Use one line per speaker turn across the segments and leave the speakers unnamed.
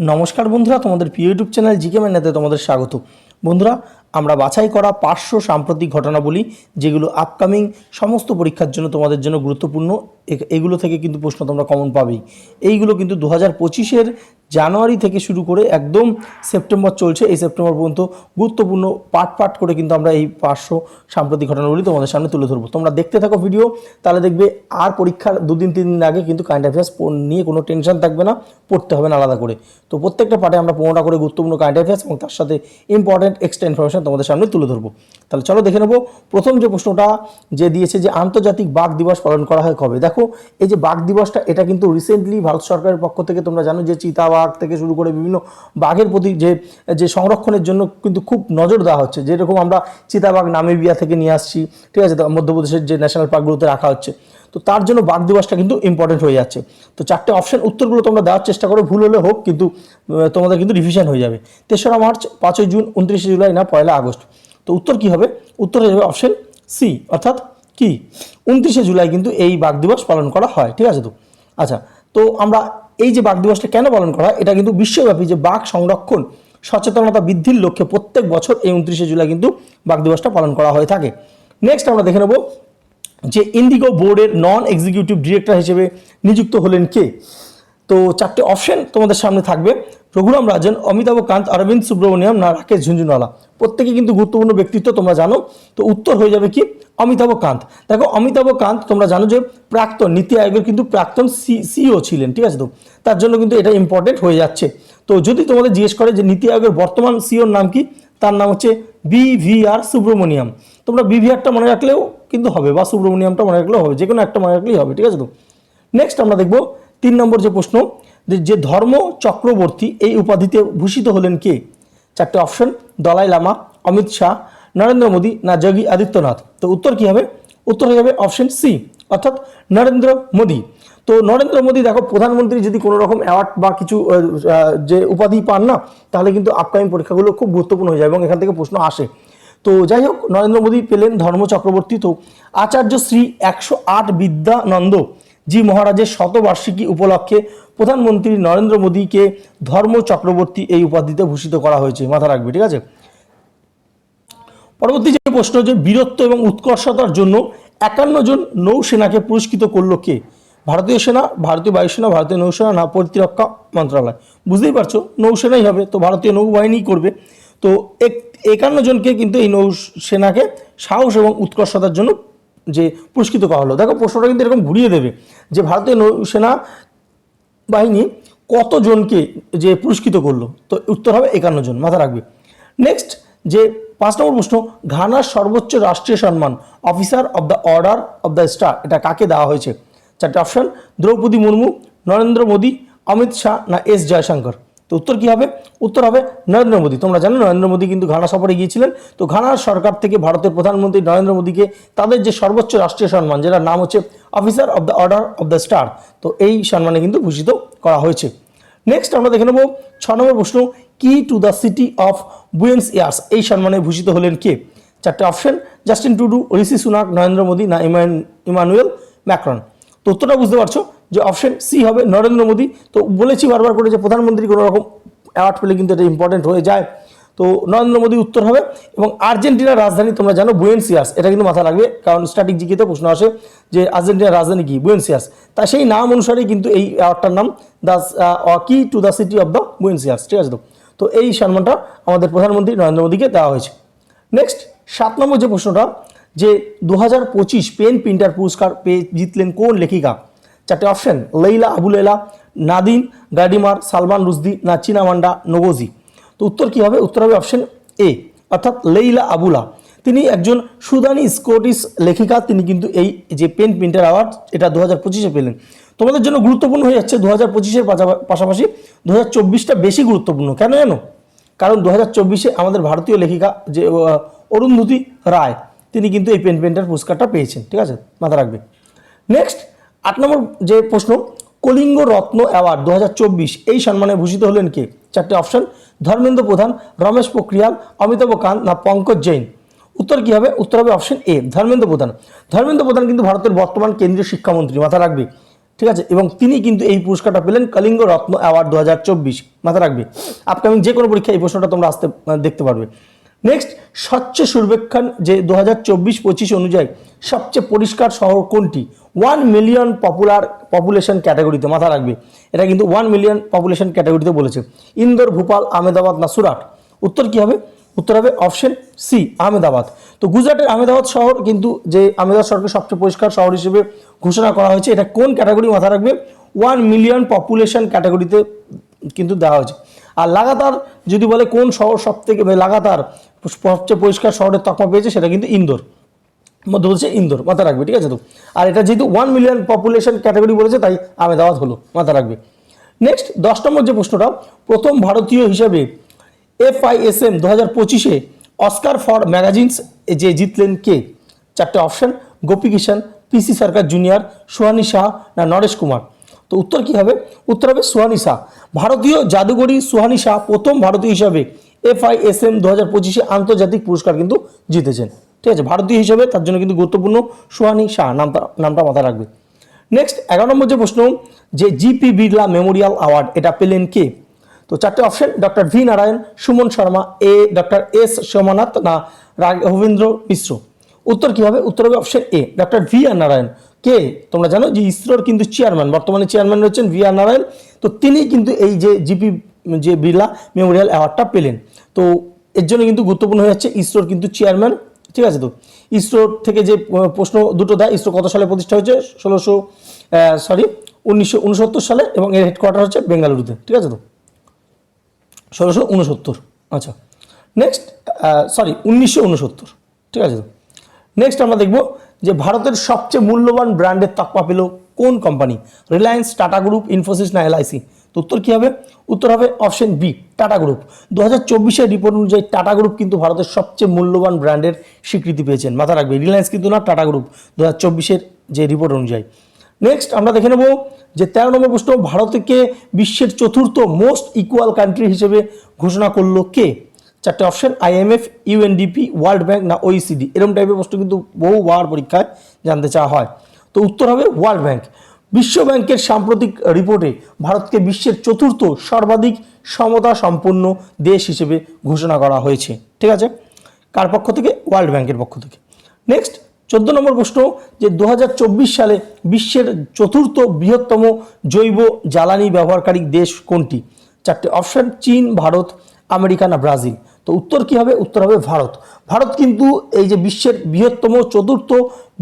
নমস্কার বন্ধুরা তোমাদের প্রিয় ইউটিউব চ্যানেল জিকে ম্যানাতে তোমাদের স্বাগত। বন্ধুরা, আমরা বাছাই করা পাঁচশো সাম্প্রতিক ঘটনাবলী, যেগুলো আপকামিং সমস্ত পরীক্ষার জন্য তোমাদের জন্য গুরুত্বপূর্ণ এগুলো থেকে কিন্তু প্রশ্ন তোমরা কমন পাবেই। এইগুলো কিন্তু দু হাজার পঁচিশের জানুয়ারি থেকে শুরু করে একদম সেপ্টেম্বর চলছে, এই সেপ্টেম্বর পর্যন্ত গুরুত্বপূর্ণ পাট পাট করে কিন্তু আমরা এই পাঁচশো সাম্প্রতিক ঘটনাগুলি তোমাদের সামনে তুলে ধরবো। তোমরা দেখতে থাকো ভিডিও তাহলে দেখবে আর পরীক্ষার দুদিন, তিন দিন আগে কিন্তু কারেন্ট অ্যাফেয়ার্স নিয়ে কোনো টেনশন থাকবে না, পড়তে হবে না আলাদা করে। তো প্রত্যেকটা পার্টে আমরা পনেরোটা করে গুরুত্বপূর্ণ কারেন্ট অ্যাফেয়ার্স এবং তার সাথে ইম্পর্টেন্ট এক্সট্রা ইনফরমেশন তোমাদের সামনে তুলে ধরবো। তাহলে চলো দেখে নেব, প্রথম যে প্রশ্নটা যে দিয়েছে যে আন্তর্জাতিক বাঘ দিবস পালন করা হয় কবে। দেখো, এই যে বাঘ দিবসটা, এটা কিন্তু রিসেন্টলি ভারত সরকারের পক্ষ থেকে তোমরা জানো যে চিতাবাঘ থেকে শুরু করে বিভিন্ন বাঘের প্রতি যে যে সংরক্ষণের জন্য কিন্তু খুব নজর দেওয়া হচ্ছে। যেরকম আমরা চিতাবাঘ নামিবিয়া থেকে নিয়ে আসছি, ঠিক আছে? মধ্যপ্রদেশের যে ন্যাশনাল পার্কগুলোতে রাখা হচ্ছে। তো তার জন্য বাঘ দিবসটা কিন্তু ইম্পর্টেন্ট হয়ে যাচ্ছে। তো চারটে অপশন উত্তরগুলো তোমরা দেওয়ার চেষ্টা করো, ভুল হলে হোক, কিন্তু তোমাদের কিন্তু রিভিশন হয়ে যাবে। তেসরা মার্চ, পাঁচই জুন, উনত্রিশে জুলাই না, পয়লা আগস্ট। তো উত্তর কি হবে? উত্তর হয়ে যাবে অপশন সি অর্থাৎ কি? উনত্রিশে জুলাই কিন্তু এই বাঘ দিবস পালন করা হয়, ঠিক আছে তো? আচ্ছা তো আমরা এই যে বাঘ দিবসটা কেন পালন করা এটা কিন্তু বিশ্বব্যাপী যে বাঘ সংরক্ষণ, সচেতনতা বৃদ্ধির লক্ষ্যে প্রত্যেক বছর এই উনত্রিশে জুলাই কিন্তু বাঘ দিবসটা পালন করা হয়ে থাকে। নেক্সট আমরা দেখে নেব যে ইন্ডিগো বোর্ডের নন এক্সিকিউটিভ ডিরেক্টর হিসেবে নিযুক্ত হলেন কে? তো চারটে অপশন তোমাদের সামনে থাকবে। রঘুরাম রাজন, অমিতাভ কান্ত, অরবিন্দ সুব্রমণিয়াম, না রাকেশ ঝুঞ্ঝুনওয়ালা প্রত্যেকে কিন্তু গুরুত্বপূর্ণ ব্যক্তিত্ব তোমরা জানো। তো উত্তর হয়ে যাবে কি? অমিতাভ কান্ত। দেখো, অমিতাভ কান্ত, তোমরা জানো যে প্রাক্তন নীতি আয়োগের কিন্তু প্রাক্তন সিইও ছিলেন, ঠিক আছে তো? তার জন্য কিন্তু এটা ইম্পর্টেন্ট হয়ে যাচ্ছে। তো যদি তোমাদের জিজ্ঞেস করে যে নীতি আয়োগের বর্তমান সিওর নাম কি? তার নাম হচ্ছে বিভিআর সুব্রমণিয়াম। তোমরা বিভিআরটা মনে রাখলেও কিন্তু হবে বা সুব্রমণিয়ামটা মনে রাখলেও হবে যে কোনো একটা মনে রাখলেই হবে, ঠিক আছে তো? নেক্সট আমরা দেখব তিন নম্বর যে প্রশ্ন যে ধর্ম চক্রবর্তী এই উপাধিতে ভূষিত হলেন কে? চারটে option, Dalai Lama, Amit Shah, Narendra Modi না যোগী আদিত্যনাথ? তো উত্তর কি হবে? উত্তর হয়ে যাবে অপশন সি, অর্থাৎ নরেন্দ্র মোদী। তো নরেন্দ্র মোদী, দেখো, প্রধানমন্ত্রী যদি কোনো রকম অ্যাওয়ার্ড বা কিছু যে উপাধি পান না, তাহলে কিন্তু আপকামিং পরীক্ষাগুলো খুব গুরুত্বপূর্ণ হয়ে যায় এবং এখান থেকে প্রশ্ন আসে। তো যাই হোক, নরেন্দ্র মোদী পেলেন ধর্ম চক্রবর্তী তো। আচার্য শ্রী একশো আট বিদ্যানন্দ জি মহারাজের শতবার্ষিকী উপলক্ষে প্রধানমন্ত্রী নরেন্দ্র মোদীকে ধর্ম চক্রবর্তী এই উপাধিতে ভূষিত করা হয়েছে। মাথা রাখবে, ঠিক আছে? পরবর্তী যে প্রশ্ন যে বীরত্ব এবং উৎকর্ষতার জন্য একান্ন জন নৌসেনাকে পুরস্কৃত করল কে? ভারতীয় সেনা, ভারতীয় বায়ুসেনা, ভারতীয় নৌসেনা না প্রতিরক্ষা মন্ত্রণালয়। বুঝতেই পারছ, নৌসেনাই হবে, তো ভারতীয় নৌবাহিনী করবে। তো এক- একান্ন জনকে কিন্তু এই নৌসেনাকে সাহস এবং উৎকর্ষতার জন্য যে পুরস্কৃত করা হলো। দেখো প্রশ্নটা কিন্তু এরকম ঘুরিয়ে দেবে যে ভারতীয় নৌসেনা বাহিনী কতজনকে যে পুরস্কৃত করল? তো উত্তর হবে একান্ন জন, মাথা রাখবে। নেক্সট যে পাঁচ নম্বর প্রশ্ন, ঘানার সর্বোচ্চ রাষ্ট্রীয় সম্মান officer of the order of the star এটা কাকে দেওয়া হয়েছে? চারটে অপশন দ্রৌপদী মুর্মু, নরেন্দ্র মোদী, অমিত শাহ না এস জয়শঙ্কর। তো উত্তর কী হবে? উত্তর হবে নরেন্দ্র মোদী। তোমরা জানো নরেন্দ্র মোদী কিন্তু ঘানা সফরে গিয়েছিলেন। তো ঘানার সরকার থেকে ভারতের প্রধানমন্ত্রী নরেন্দ্র মোদীকে তাদের যে সর্বোচ্চ রাষ্ট্রীয় সম্মান, যেটার নাম হচ্ছে officer of the order of the star তো এই সম্মানে কিন্তু ভূষিত করা হয়েছে। নেক্সট আমরা দেখে নেব ছ নম্বর প্রশ্ন key to the city of Buenos Aires এই সম্মানে ভূষিত হলেন কে? চারটে অপশন জাস্টিন টুডু ঋষি সুনাক, নরেন্দ্র মোদী না ইমান ইমানুয়েল ম্যাক্রন উত্তরটা বুঝতে পারছ যে অপশন সি হবে নরেন্দ্র মোদী। তো বলেছি বারবার করে যে প্রধানমন্ত্রী কোনো রকম অ্যাওয়ার্ড পেলে কিন্তু এটা ইম্পর্টেন্ট হয়ে যায়। তো নরেন্দ্র মোদী উত্তর হবে এবং আর্জেন্টিনার রাজধানী তোমরা জানো বুয়েন্সিয়াস। এটা কিন্তু মাথা রাখবে কারণ স্ট্যাটিক জিকেতে প্রশ্ন আসে যে আর্জেন্টিনার রাজধানী কি? বুয়েন্সিয়াস। তা সেই নাম অনুসারেই কিন্তু এই অ্যাওয়ার্ডটার নাম the key to the city of the Buenos Aires ঠিক আছে তো? তো এই সম্মানটা আমাদের প্রধানমন্ত্রী নরেন্দ্র মোদীকে দেওয়া হয়েছে। নেক্সট সাত নম্বর যে প্রশ্নটা যে দু হাজার পঁচিশ পেন প্রিন্টার পুরস্কার পেয়ে জিতলেন কোন লেখিকা? চারটে option Leila Aboulela Nadine, Gordimer, Salman Rushdie না চিনামান্ডা নগোজি। তো উত্তর কি হবে? উত্তর হবে অপশন এ অর্থাৎ লেইলা আবুলা। তিনি একজন সুদানি স্কটিশ লেখিকা, তিনি কিন্তু এই যে পেন প্রিন্টার অ্যাওয়ার্ড এটা দু হাজার পঁচিশে পেলেন। তোমাদের জন্য গুরুত্বপূর্ণ হয়ে যাচ্ছে দু হাজার পঁচিশের পাশাপাশি দু হাজার চব্বিশটা বেশি গুরুত্বপূর্ণ। কেন জানো? কারণ দু হাজার চব্বিশে আমাদের ভারতীয় লেখিকা যে অরুন্ধতী রায় তিনি কিন্তু এই পেন পেন্টার পুরস্কারটা পেয়েছেন, ঠিক আছে? মাথা রাখবে। নেক্সট আট নম্বর যে প্রশ্ন, কলিঙ্গ রত্ন অ্যাওয়ার্ড দু হাজার চব্বিশ, এই সম্মানে ভূষিত হলেন কে? চারটে অপশন ধর্মেন্দ্র প্রধান, রমেশ পোখরিয়াল, অমিতাভ কান্ত না পঙ্কজ জৈন? উত্তর কী হবে? উত্তর হবে অপশন এ ধর্মেন্দ্র প্রধান। ধর্মেন্দ্র প্রধান কিন্তু ভারতের বর্তমান কেন্দ্রীয় শিক্ষামন্ত্রী মাথা রাখবে, ঠিক আছে? এবং তিনি কিন্তু এই পুরস্কারটা পেলেন কলিঙ্গ রত্ন অ্যাওয়ার্ড দু হাজার চব্বিশ মাথা রাখবে। আপকামিং যে কোনো পরীক্ষায় এই প্রশ্নটা তোমরা আসতে দেখতে পারবে। নেক্সট স্বচ্ছ সর্বেক্ষণ যে দু হাজার চব্বিশ পঁচিশ অনুযায়ী সবচেয়ে পরিষ্কার শহর কোনটি? ওয়ান মিলিয়ন পপুলার পপুলেশন ক্যাটাগরিতে মাথা রাখবে। এটা কিন্তু ওয়ান মিলিয়ন পপুলেশন ক্যাটাগরিতে বলেছে। ইন্দোর, ভোপাল, আহমেদাবাদ না সুরাট? উত্তর কী হবে? উত্তর হবে অপশন সি আহমেদাবাদ। তো গুজরাটের আহমেদাবাদ শহর কিন্তু যে আহমেদাবাদ শহরকে সবচেয়ে পরিষ্কার শহর হিসেবে ঘোষণা করা হয়েছে, এটা কোন ক্যাটাগরি মাথা রাখবে? ওয়ান মিলিয়ন পপুলেশন ক্যাটাগরিতে কিন্তু দেওয়া হয়েছে। আর লাগাতার যদি বলে কোন শহর সব থেকে লাগাতার সবচেয়ে পরিষ্কার শহরের তকমা পেয়েছে সেটা কিন্তু ইন্দোর। মধ্যপ্রদেশে ইন্দোর মাথা রাখবে, ঠিক আছে তো? আর এটা যেহেতু ওয়ান মিলিয়ন পপুলেশন ক্যাটাগরি বলেছে, তাই আহমেদাবাদ হলো মাথা রাখবে। নেক্সট দশ নম্বর যে প্রশ্নটা, প্রথম ভারতীয় হিসেবে এফআইএসএম দু হাজার পঁচিশে অস্কার ফর ম্যাগাজিনস যে জিতলেন কে? চারটে option Gopi Kishan PC Sarkar junior Suhani Shah না নরেশ কুমার? তো উত্তর কি হবে? উত্তর হবে সুহানি শাহ। ভারতীয় জাদুঘরী সুহানি শাহ প্রথম ভারতীয় হিসাবে এফআইএসএম দু হাজার পঁচিশে আন্তর্জাতিক পুরস্কার কিন্তু জিতেছেন। ঠিক আছে, ভারতীয় হিসেবে তার জন্য কিন্তু গুরুত্বপূর্ণ সুহানি শাহ নামটা নামটা মাথায় রাখবে। নেক্সট এগারো নম্বর যে প্রশ্ন, যে জিপি বিড়লা মেমোরিয়াল অ্যাওয়ার্ড, এটা পেলেন কে? তো চারটে option, doctor V Narayan, Suman Sharma, A, doctor S Somnath না রাঘবেন্দ্র মিশ্র। উত্তর কি হবে উত্তর হবে option A, doctor V R Narayan. কে? তোমরা জানো যে ইসরোর কিন্তু চেয়ারম্যান বর্তমানে চেয়ারম্যান রয়েছেন ভি আর নারায়ণ। তো তিনি কিন্তু এই যে জিপি যে বিড়লা মেমোরিয়াল অ্যাওয়ার্ডটা পেলেন। তো এর জন্য কিন্তু গুরুত্বপূর্ণ হয়ে যাচ্ছে ইসরোর কিন্তু চেয়ারম্যান, ঠিক আছে তো? ইসরো থেকে যে প্রশ্ন দুটো দেয়, ইসরো কত সালে প্রতিষ্ঠা হয়েছে? ষোলোশো সরি উনিশশো উনসত্তর সালে এবং এর হেডকোয়ার্টার হচ্ছে বেঙ্গালুরুতে, ঠিক আছে তো? ষোলোশো উনসত্তর আচ্ছা। নেক্সট সরি উনিশশো উনসত্তর, ঠিক আছে তো? নেক্সট আমরা দেখব যে ভারতের সবচেয়ে মূল্যবান ব্র্যান্ডের তকমা পেল কোন কোম্পানি রিলায়েন্স টাটা গ্রুপ ইনফোসিস না এলআইসি তো উত্তর কী হবে? উত্তর হবে অপশন বি টাটা গ্রুপ দু হাজার চব্বিশের রিপোর্ট অনুযায়ী টাটা গ্রুপ কিন্তু ভারতের সবচেয়ে মূল্যবান ব্র্যান্ডের স্বীকৃতি পেয়েছেন। মাথা রাখবে রিলায়েন্স কিন্তু না টাটা গ্রুপ দু হাজার চব্বিশের যে রিপোর্ট অনুযায়ী। নেক্সট আমরা দেখে নেব যে তেরো নম্বর প্রশ্ন, ভারতকে বিশ্বের চতুর্থ মোস্ট ইকুয়াল কান্ট্রি হিসেবে ঘোষণা করল কে? চারটে option IMF UNDP World Bank না ওইসিডি এরকম টাইপের প্রশ্ন কিন্তু বহুবার পরীক্ষায় জানতে চাওয়া হয়। তো উত্তর হবে ওয়ার্ল্ড ব্যাংক বিশ্ব ব্যাংকের সাম্প্রতিক রিপোর্টে ভারতকে বিশ্বের চতুর্থ সর্বাধিক সমতা সম্পন্ন দেশ হিসেবে ঘোষণা করা হয়েছে। ঠিক আছে? কার পক্ষ থেকে? ওয়ার্ল্ড ব্যাংকের পক্ষ থেকে। নেক্সট, চোদ্দ নম্বর প্রশ্ন যে দু হাজার চব্বিশ সালে বিশ্বের চতুর্থ বৃহত্তম জৈব জ্বালানি ব্যবহারকারী দেশ কোনটি? চারটে অপশন, চীন, ভারত, আমেরিকা না ব্রাজিল? তো উত্তর কি হবে? উত্তর হবে ভারত। ভারত কিন্তু এই যে বিশ্বের বৃহত্তম, চতুর্থ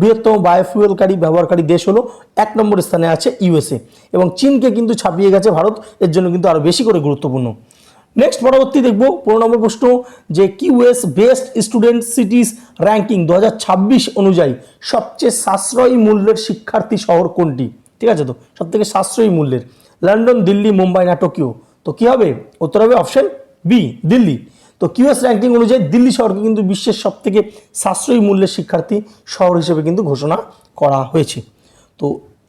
বৃহত্তম বায়োফুয়েলকারী ব্যবহারকারী দেশ হলো এক নম্বর স্থানে আছে ইউএসএ এবং চীনকে কিন্তু ছাপিয়ে গেছে ভারত। এর জন্য কিন্তু আরও বেশি করে গুরুত্বপূর্ণ। নেক্সট পরবর্তী দেখব, পনেরো নম্বর প্রশ্ন, যে QS best student cities ranking দু হাজার ছাব্বিশ অনুযায়ী সবচেয়ে সাশ্রয়ী মূল্যের শিক্ষার্থী শহর কোনটি? ঠিক আছে তো? সব থেকে সাশ্রয়ী মূল্যের। লন্ডন, দিল্লি, মুম্বাই না টোকিও? তো কী হবে? উত্তর হবে অপশন বি দিল্লি। তো কিউএস র্যাঙ্কিং অনুযায়ী দিল্লি শহরকে কিন্তু বিশ্বের সব থেকে সাশ্রয়ী মূল্যের শিক্ষার্থী শহর হিসেবে কিন্তু ঘোষণা করা হয়েছে। তো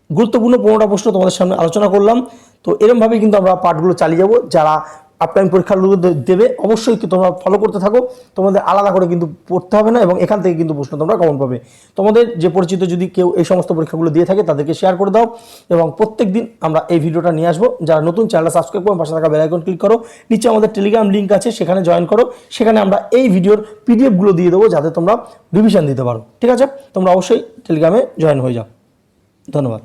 গুরুত্বপূর্ণ পনেরোটা প্রশ্ন তোমাদের সামনে আলোচনা করলাম। তো এরমভাবেই কিন্তু আমরা পাঠগুলো চালিয়ে যাব। যারা আপকামিং পরীক্ষাগুলো দেবে। অবশ্যই তোমরা ফলো করতে থাকো। তোমাদের আলাদা করে কিন্তু পড়তে হবে না এবং এখান থেকে কিন্তু প্রশ্ন তোমরা কমন পাবে। তোমাদের যে পরিচিত যদি কেউ এই সমস্ত পরীক্ষাগুলো দিয়ে থাকে, তাদেরকে শেয়ার করে দাও এবং প্রত্যেক দিন আমরা এই ভিডিওটা নিয়ে আসব। যারা নতুন চ্যানেলটা সাবস্ক্রাইব করো পাশে থাকা বেলাইকন ক্লিক করো। নিচে আমাদের টেলিগ্রাম লিঙ্ক আছে, সেখানে জয়েন করো। সেখানে আমরা এই ভিডিওর পিডিএফগুলো দিয়ে দেবো যাতে তোমরা রিভিশন দিতে পারো। ঠিক আছে? তোমরা অবশ্যই টেলিগ্রামে জয়েন হয়ে যাও। ধন্যবাদ।